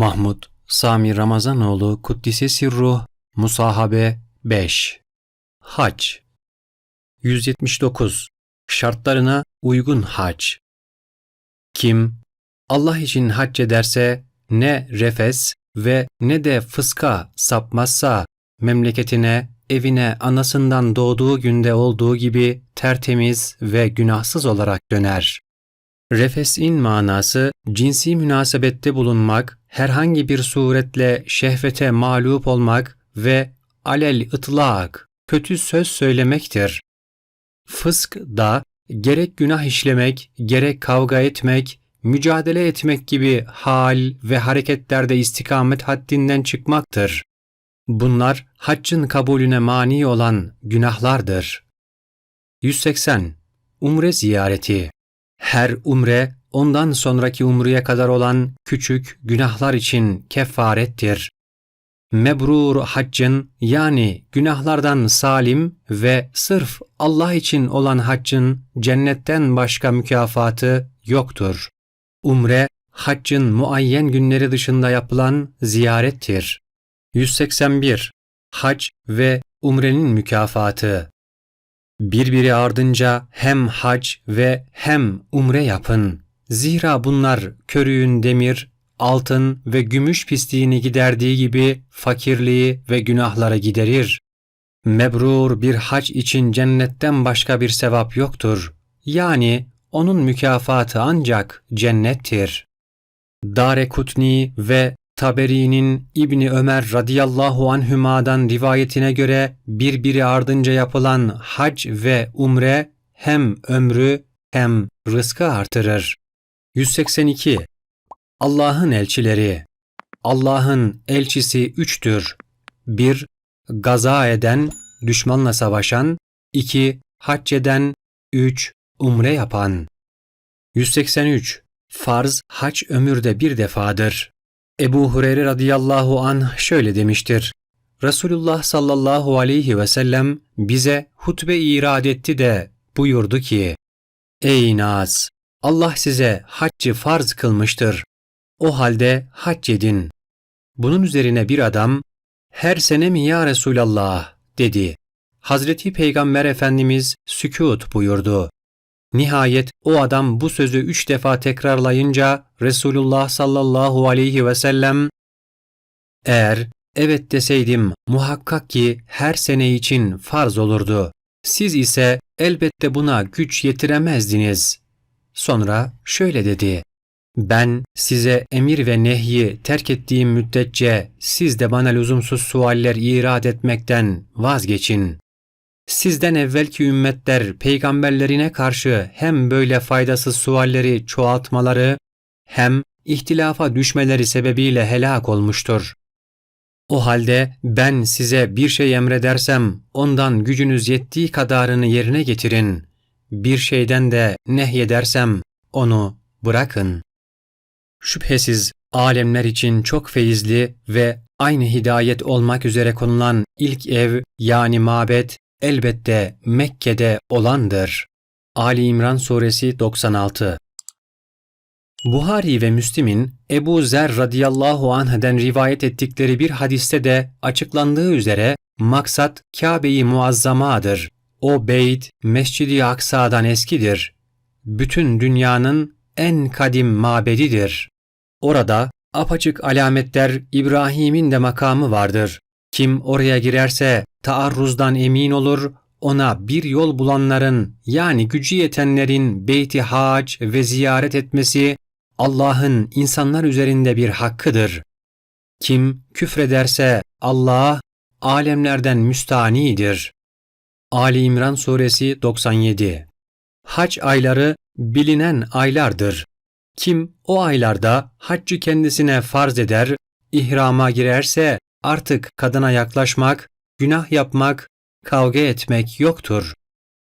Mahmud Sami Ramazanoğlu Kuddise Sirruh Musahabe 5 Hac. 179 Şartlarına uygun hac. Kim Allah için hac ederse ne refes ve ne de fıska sapmazsa memleketine, evine anasından doğduğu günde olduğu gibi tertemiz ve günahsız olarak döner. Refes'in manası cinsi münasebette bulunmak, herhangi bir suretle şehvete mağlup olmak ve alel ıtlak, kötü söz söylemektir. Fısk da gerek günah işlemek, gerek kavga etmek, mücadele etmek gibi hal ve hareketlerde istikamet haddinden çıkmaktır. Bunlar haccın kabulüne mani olan günahlardır. 180. Umre ziyareti Her umre ondan sonraki umreye kadar olan küçük günahlar için kefarettir. Mebrur haccın yani günahlardan salim ve sırf Allah için olan haccın cennetten başka mükafatı yoktur. Umre, haccın muayyen günleri dışında yapılan ziyarettir. 181. Hac ve umrenin mükafatı Birbiri ardınca hem hac ve hem umre yapın. Zira bunlar körüğün demir, altın ve gümüş pisliğini giderdiği gibi fakirliği ve günahlara giderir. Mebrur bir hac için cennetten başka bir sevap yoktur. Yani onun mükafatı ancak cennettir. Dare Kutni ve Taberi'nin İbni Ömer radıyallahu anhümadan rivayetine göre birbiri ardınca yapılan hac ve umre hem ömrü hem rızkı artırır. 182. Allah'ın elçileri Allah'ın elçisi üçtür. 1. Gaza eden, düşmanla savaşan 2. Hac eden 3. Umre yapan 183. Farz hac ömürde bir defadır. Ebu Hureyre radıyallahu anh şöyle demiştir. Resulullah sallallahu aleyhi ve sellem bize hutbe irad etti de buyurdu ki, Ey Naz! Allah size haccı farz kılmıştır. O halde hac edin. Bunun üzerine bir adam, her sene mi ya Resulallah dedi. Hazreti Peygamber Efendimiz sükut buyurdu. Nihayet o adam bu sözü üç defa tekrarlayınca Resulullah sallallahu aleyhi ve sellem eğer evet deseydim muhakkak ki her sene için farz olurdu. Siz ise elbette buna güç yetiremezdiniz. Sonra şöyle dedi. Ben size emir ve nehyi terk ettiğim müddetçe siz de bana lüzumsuz sualler irad etmekten vazgeçin. Sizden evvelki ümmetler peygamberlerine karşı hem böyle faydasız sualleri çoğaltmaları hem ihtilafa düşmeleri sebebiyle helak olmuştur. O halde ben size bir şey emredersem ondan gücünüz yettiği kadarını yerine getirin. Bir şeyden de nehyedersem onu bırakın. Şüphesiz alemler için çok feyizli ve aynı hidayet olmak üzere konulan ilk ev yani mabet elbette Mekke'de olandır. Ali İmran Suresi 96 Buhari ve Müslim'in Ebu Zer radıyallahu anh'den rivayet ettikleri bir hadiste de açıklandığı üzere maksat Kabe-i Muazzama'dır. O beyt Mescid-i Aksa'dan eskidir. Bütün dünyanın en kadim mabedidir. Orada apaçık alametler İbrahim'in de makamı vardır. Kim oraya girerse taarruzdan emin olur, ona bir yol bulanların yani gücü yetenlerin beyti hac ve ziyaret etmesi Allah'ın insanlar üzerinde bir hakkıdır. Kim küfrederse Allah alemlerden müstanidir. Ali İmran Suresi 97 Hac ayları bilinen aylardır. Kim o aylarda haccı kendisine farz eder, ihrama girerse artık kadına yaklaşmak, günah yapmak, kavga etmek yoktur.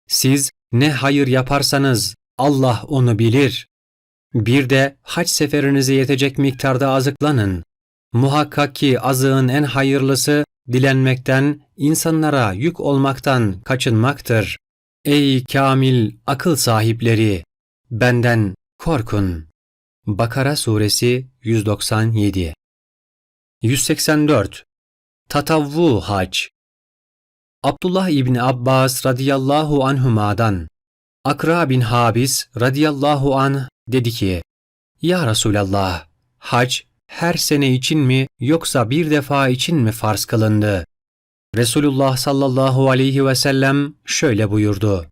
Siz ne hayır yaparsanız Allah onu bilir. Bir de hac seferinize yetecek miktarda azıklanın. Muhakkak ki azığın en hayırlısı dilenmekten, insanlara yük olmaktan kaçınmaktır. Ey kamil akıl sahipleri! Benden korkun. Bakara Suresi 197 184 Tatavvu Hac Abdullah İbni Abbas radıyallahu anhuma'dan Akra bin Habis radıyallahu anh dedi ki Ya Resulallah hac her sene için mi yoksa bir defa için mi farz kılındı? Resulullah sallallahu aleyhi ve sellem şöyle buyurdu.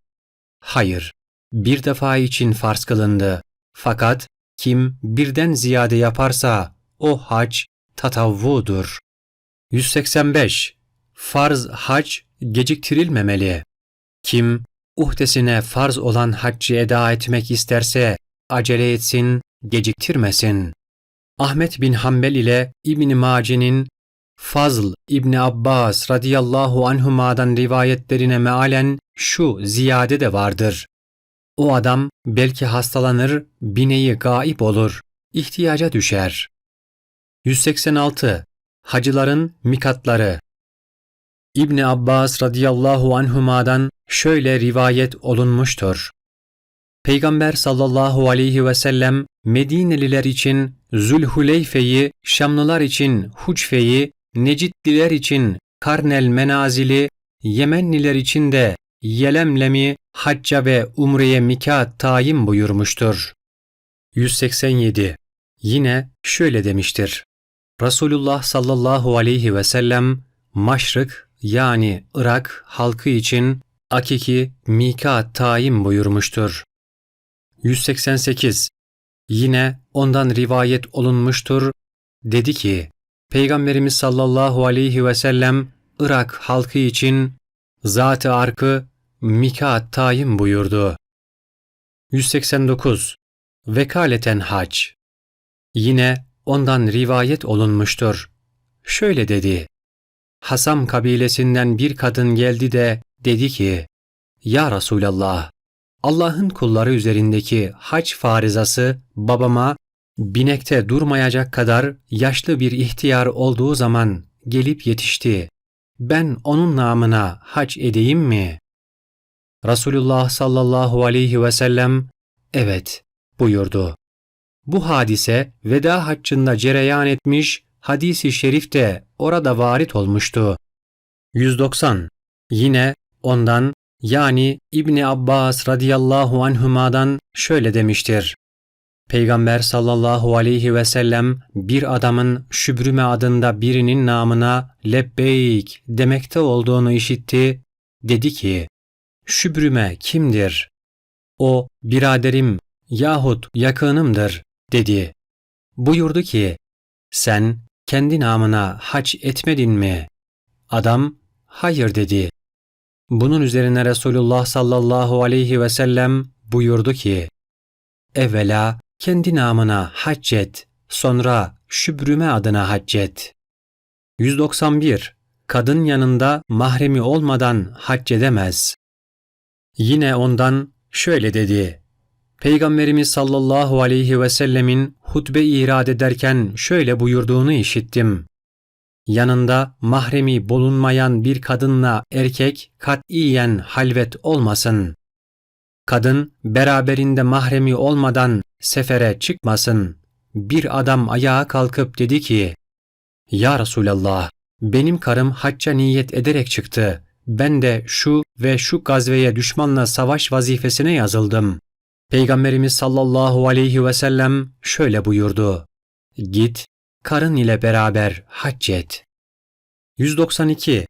Hayır, bir defa için farz kılındı. Fakat kim birden ziyade yaparsa o hac tatavvudur. 185. Farz hac geciktirilmemeli. Kim uhdesine farz olan haccı eda etmek isterse acele etsin, geciktirmesin. Ahmet bin Hanbel ile İbn Mace'nin Fazl İbni Abbas radıyallahu anhuma'dan rivayetlerine mealen şu ziyade de vardır. O adam belki hastalanır, bineği gaip olur, ihtiyaca düşer. 186. Hacıların mikatları İbni Abbas radıyallahu anhuma'dan şöyle rivayet olunmuştur. Peygamber sallallahu aleyhi ve sellem Medineliler için Zülhuleyfe'yi, Şamlılar için Hucfe'yi, Necidliler için Karnel Menazili, Yemenliler için de Yelemlem'i hacca ve umreye mikat tayin buyurmuştur. 187. Yine şöyle demiştir. Resulullah sallallahu aleyhi ve sellem Maşrık yani Irak halkı için akiki mikat tayin buyurmuştur. 188. Yine ondan rivayet olunmuştur. Dedi ki, Peygamberimiz sallallahu aleyhi ve sellem Irak halkı için zat-ı arkı mikat tayin buyurdu. 189. Vekaleten hac. Yine ondan rivayet olunmuştur. Şöyle dedi. Hasam kabilesinden bir kadın geldi de dedi ki, Ya Resulallah, Allah'ın kulları üzerindeki hac farizası babama binekte durmayacak kadar yaşlı bir ihtiyar olduğu zaman gelip yetişti. Ben onun namına hac edeyim mi? Resulullah sallallahu aleyhi ve sellem evet buyurdu. Bu hadise veda haccında cereyan etmiş, hadisi şerif de orada varit olmuştu. 190. Yine ondan yani İbni Abbas radıyallahu anhuma'dan şöyle demiştir. Peygamber sallallahu aleyhi ve sellem bir adamın Şübrüme adında birinin namına lebbeyk demekte olduğunu işitti. Dedi ki, Şübrüme kimdir? O biraderim yahut yakınımdır dedi. Buyurdu ki, sen kendi namına hac etmedin mi? Adam, hayır dedi. Bunun üzerine Resulullah sallallahu aleyhi ve sellem buyurdu ki, Evvela kendi namına haccet, sonra şübrüme adına haccet. 191. Kadın yanında mahremi olmadan hac edemez. Yine ondan şöyle dedi. Peygamberimiz sallallahu aleyhi ve sellemin hutbe irad ederken şöyle buyurduğunu işittim. Yanında mahremi bulunmayan bir kadınla erkek katiyen halvet olmasın. Kadın beraberinde mahremi olmadan sefere çıkmasın. Bir adam ayağa kalkıp dedi ki, Ya Resulallah, benim karım hacca niyet ederek çıktı. Ben de şu ve şu gazveye düşmanla savaş vazifesine yazıldım. Peygamberimiz sallallahu aleyhi ve sellem şöyle buyurdu. Git, karın ile beraber hac et. 192.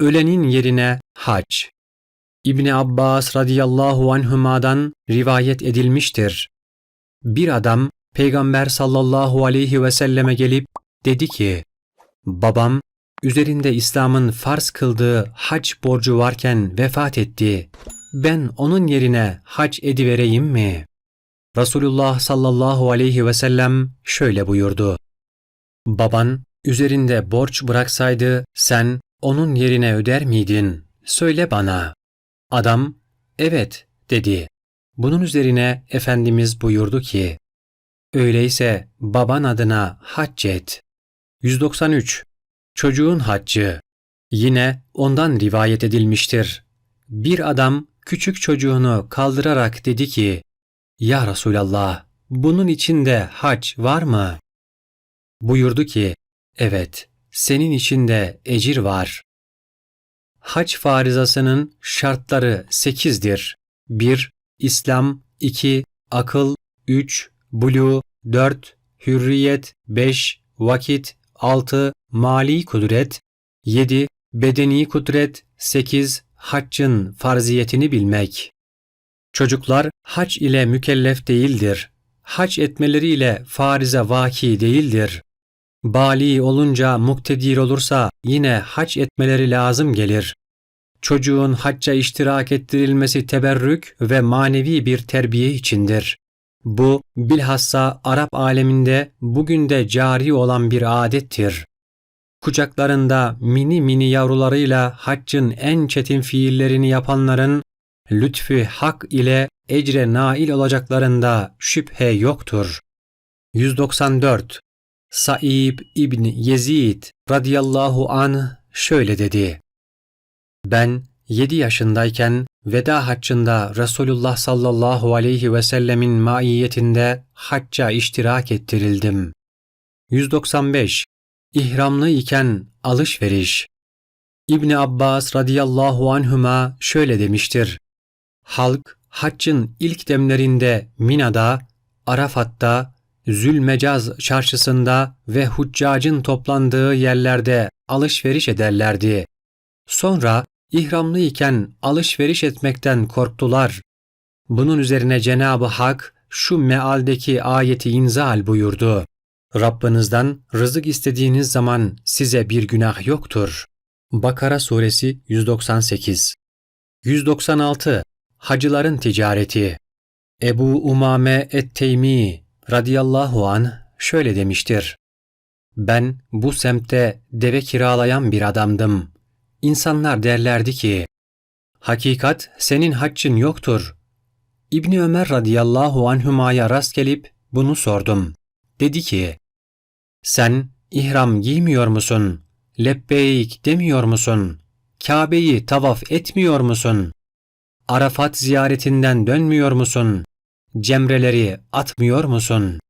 Ölenin yerine hac. İbni Abbas radıyallahu anhuma'dan rivayet edilmiştir. Bir adam Peygamber sallallahu aleyhi ve selleme gelip dedi ki, Babam üzerinde İslam'ın farz kıldığı hac borcu varken vefat etti. Ben onun yerine hac edivereyim mi? Resulullah sallallahu aleyhi ve sellem şöyle buyurdu. Baban üzerinde borç bıraksaydı sen onun yerine öder miydin? Söyle bana. Adam, evet dedi. Bunun üzerine Efendimiz buyurdu ki, Öyleyse baban adına hac et. 193. Çocuğun haccı. Yine ondan rivayet edilmiştir. Bir adam küçük çocuğunu kaldırarak dedi ki, Ya Resulallah, bunun içinde hac var mı? Buyurdu ki, Evet, senin için de ecir var. Hac farizasının şartları sekizdir. 1. İslam 2. Akıl 3. Bulu 4. Hürriyet 5. Vakit 6. Mali kudret 7. Bedeni kudret 8. Haccın farziyetini bilmek. Çocuklar hac ile mükellef değildir. Hac etmeleriyle farize vaki değildir. Bali olunca muktedir olursa yine hac etmeleri lazım gelir. Çocuğun hacca iştirak ettirilmesi teberrük ve manevi bir terbiye içindir. Bu bilhassa Arap aleminde bugün de cari olan bir adettir. Kucaklarında mini mini yavrularıyla haccın en çetin fiillerini yapanların lütfü hak ile ecre nail olacaklarında şüphe yoktur. 194 Saib İbn Yezid radıyallahu an şöyle dedi. Ben 7 yaşındayken veda haccında Resulullah sallallahu aleyhi ve sellemin maiyetinde hacca iştirak ettirildim. 195 İhramlı iken alışveriş İbn Abbas radıyallahu anhuma şöyle demiştir. Halk haccın ilk demlerinde Mina'da, Arafat'ta, Zülmecaz çarşısında ve huccacın toplandığı yerlerde alışveriş ederlerdi. Sonra ihramlı iken alışveriş etmekten korktular. Bunun üzerine Cenab-ı Hak şu mealdeki ayeti inzal buyurdu. Rabbinizden rızık istediğiniz zaman size bir günah yoktur. Bakara suresi 198 196 Hacıların ticareti Ebu Umame et-Teymi radıyallahu an şöyle demiştir. Ben bu semtte deve kiralayan bir adamdım. İnsanlar derlerdi ki, Hakikat senin haccın yoktur. İbni Ömer radıyallahu anhümaya rast gelip bunu sordum. Dedi ki, Sen ihram giymiyor musun? Lebbeyk demiyor musun? Kabe'yi tavaf etmiyor musun? Arafat ziyaretinden dönmüyor musun? Cemreleri atmıyor musun?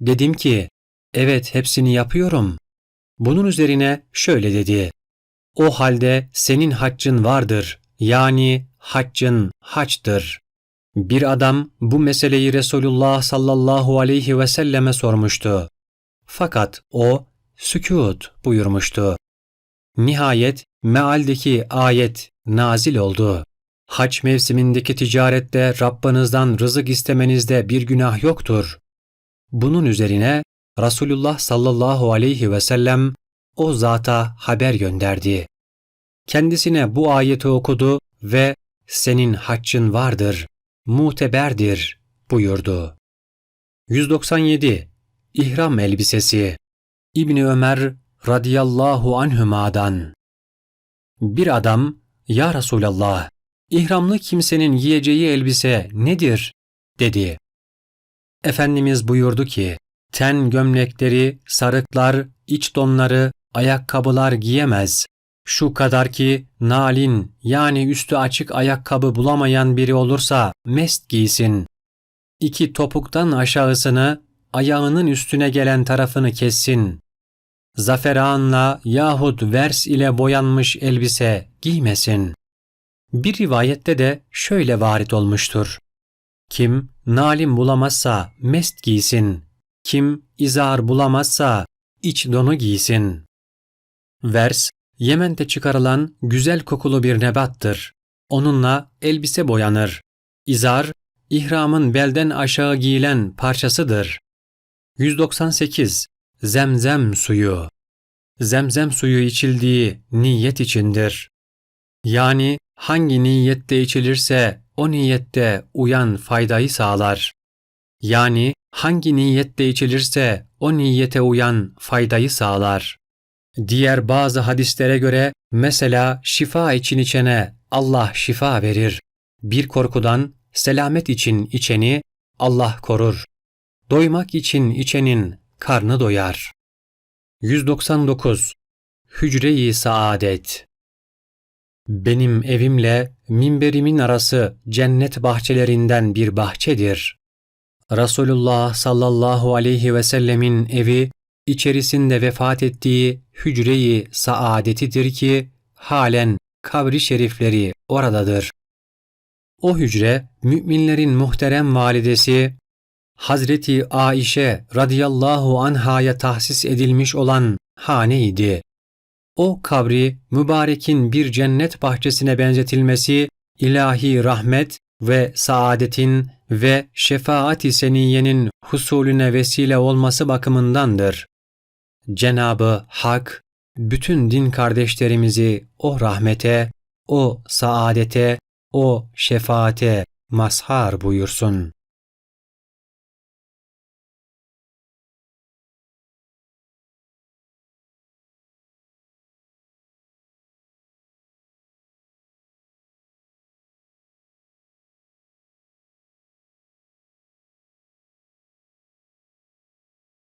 Dedim ki, evet hepsini yapıyorum. Bunun üzerine şöyle dedi. O halde senin haccın vardır. Yani haccın haçtır. Bir adam bu meseleyi Resulullah sallallahu aleyhi ve selleme sormuştu. Fakat o sükut buyurmuştu. Nihayet mealdeki ayet nazil oldu. Hac mevsimindeki ticarette Rabbinizden rızık istemenizde bir günah yoktur. Bunun üzerine Resulullah sallallahu aleyhi ve sellem o zata haber gönderdi. Kendisine bu ayeti okudu ve senin haccın vardır, muteberdir buyurdu. 197. İhram elbisesi İbni Ömer radıyallahu anhümadan Bir adam, Ya Resulallah, İhramlı kimsenin giyeceği elbise nedir? dedi. Efendimiz buyurdu ki, ten gömlekleri, sarıklar, iç donları, ayakkabılar giyemez. Şu kadar ki nalin yani üstü açık ayakkabı bulamayan biri olursa mest giysin. İki topuktan aşağısını ayağının üstüne gelen tarafını kessin. Zaferanla yahut vers ile boyanmış elbise giymesin. Bir rivayette de şöyle varit olmuştur. Kim nalim bulamazsa mest giysin. Kim izar bulamazsa iç donu giysin. Vers, Yemen'de çıkarılan güzel kokulu bir nebattır. Onunla elbise boyanır. İzar, ihramın belden aşağı giyilen parçasıdır. 198. Zemzem suyu Zemzem suyu içildiği niyet içindir. Yani hangi niyette içilirse o niyette uyan faydayı sağlar. Yani hangi niyette içilirse o niyete uyan faydayı sağlar. Diğer bazı hadislere göre mesela şifa için içene Allah şifa verir. Bir korkudan selamet için içeni Allah korur. Doymak için içenin karnı doyar. 199. Hücre-i Saadet Benim evimle minberimin arası cennet bahçelerinden bir bahçedir. Resulullah sallallahu aleyhi ve sellemin evi içerisinde vefat ettiği hücreyi saadetidir ki halen kabri şerifleri oradadır. O hücre müminlerin muhterem validesi Hazreti Aişe radıyallahu anhaya tahsis edilmiş olan haneydi. O kabri mübarekin bir cennet bahçesine benzetilmesi ilahi rahmet ve saadetin ve şefaat-i seniyenin husulüne vesile olması bakımındandır. Cenabı Hak bütün din kardeşlerimizi o rahmete, o saadete, o şefaate mazhar buyursun.